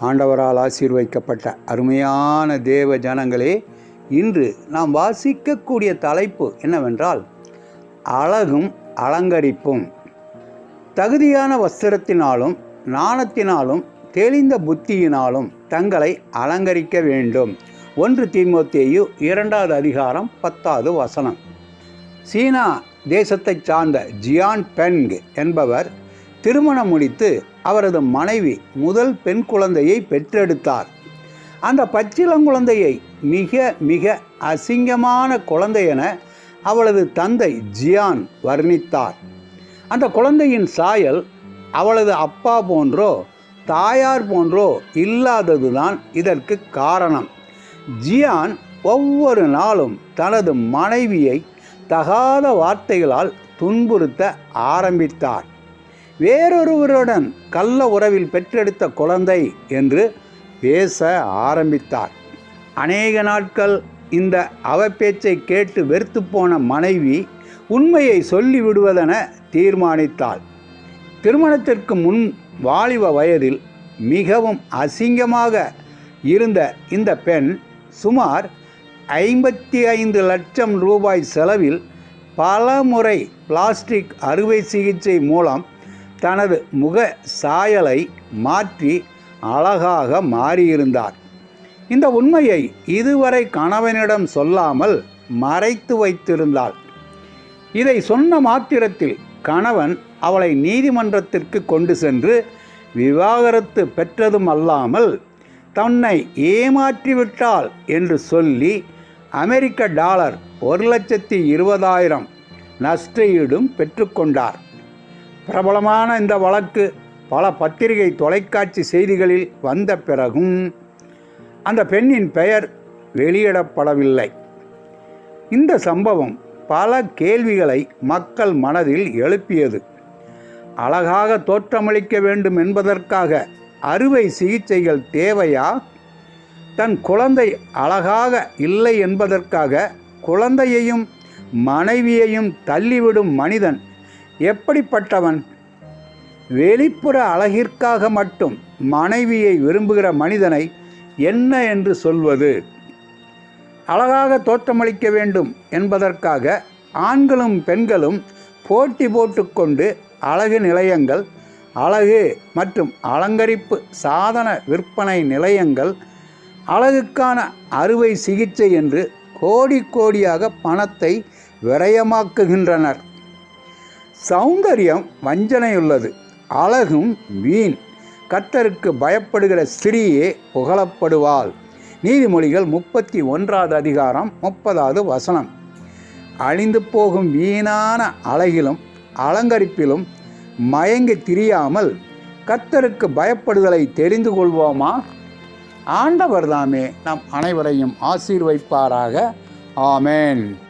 ஆண்டவரால் ஆசீர்வைக்கப்பட்ட அருமையான தேவ ஜனங்களே இன்று நாம் வாசிக்கக்கூடிய தலைப்பு என்னவென்றால் அழகும் அலங்கரிப்பும். தகுதியான வஸ்திரத்தினாலும் நாணத்தினாலும் தெளிந்த புத்தியினாலும் தங்களை அலங்கரிக்க வேண்டும். ஒன்று தீமோத்தேயு இரண்டாவது அதிகாரம் பத்தாவது வசனம். சீனா தேசத்தைச் சார்ந்த ஜியான் பென்க் என்பவர் திருமணம் முடித்து அவரது மனைவி முதல் பெண் குழந்தையை பெற்றெடுத்தார். அந்த பச்சிளங்குழந்தையை மிக மிக அசிங்கமான குழந்தை என அவளது தந்தை ஜியான் வர்ணித்தார். அந்த குழந்தையின் சாயல் அவளது அப்பா போன்றோ தாயார் போன்றோ இல்லாததுதான் இதற்கு காரணம். ஜியான் ஒவ்வொரு நாளும் தனது மனைவியை தகாத வார்த்தைகளால் துன்புறுத்த ஆரம்பித்தார். வேறொருவருடன் கள்ள உறவில் பெற்றெடுத்த குழந்தை என்று பேச ஆரம்பித்தார். அநேக நாட்கள் இந்த அவப்பேச்சை கேட்டு வெறுத்து போன மனைவி உண்மையை சொல்லிவிடுவதென தீர்மானித்தாள். திருமணத்திற்கு முன் வாலிப வயதில் மிகவும் அசிங்கமாக இருந்த இந்த பெண் சுமார் ஐம்பத்தி ஐந்து லட்சம் ரூபாய் செலவில் பல முறை பிளாஸ்டிக் அறுவை சிகிச்சை மூலம் தனது முக சாயலை மாற்றி அழகாக மாறியிருந்தார். இந்த உண்மையை இதுவரை கணவனிடம் சொல்லாமல் மறைத்து வைத்திருந்தாள். இதை சொன்ன மாத்திரத்தில் கணவன் அவளை நீதிமன்றத்திற்கு கொண்டு சென்று விவாகரத்து பெற்றதும் அல்லாமல் தன்னை ஏமாற்றிவிட்டாள் என்று சொல்லி அமெரிக்க டாலர் ஒரு லட்சத்தி இருபதாயிரம் நஷ்டஈடும் பெற்றுக்கொண்டார். பிரபலமான இந்த வழக்கு பல பத்திரிகை தொலைக்காட்சி செய்திகளில் வந்த பிறகும் அந்த பெண்ணின் பெயர் வெளியிடப்படவில்லை. இந்த சம்பவம் பல கேள்விகளை மக்கள் மனதில் எழுப்பியது. அழகாக தோற்றமளிக்க வேண்டும் என்பதற்காக அறுவை சிகிச்சைகள் தேவையா? தன் குழந்தை அழகாக இல்லை என்பதற்காக குழந்தையையும் மனைவியையும் தள்ளிவிடும் மனிதன் எப்படிப்பட்டவன்? வெளிப்புற அழகிற்காக மட்டும் மனைவியை விரும்புகிற மனிதனை என்ன என்று சொல்வது? அழகாக தோற்றமளிக்க வேண்டும் என்பதற்காக ஆண்களும் பெண்களும் போட்டி போட்டுக்கொண்டு அழகு நிலையங்கள் அழகு மற்றும் அலங்கரிப்பு சாதன விற்பனை நிலையங்கள் அழகுக்கான அறுவை சிகிச்சை என்று கோடி கோடியாக பணத்தை விரயமாக்குகின்றனர். சௌந்தரியம் வஞ்சனையுள்ளது. அழகும் வீண். கர்த்தருக்கு பயப்படுகிற ஸ்திரீயே புகழப்படுவாள். நீதிமொழிகள் முப்பத்தி ஒன்றாவது அதிகாரம் முப்பதாவது வசனம். அழிந்து போகும் வீணான அழகிலும் அலங்கரிப்பிலும் மயங்கி திரியாமல் கர்த்தருக்கு பயப்படுதலை தெரிந்து கொள்வோமா? ஆண்டவர் தாமே நம் அனைவரையும் ஆசீர்வைப்பாராக. ஆமேன்.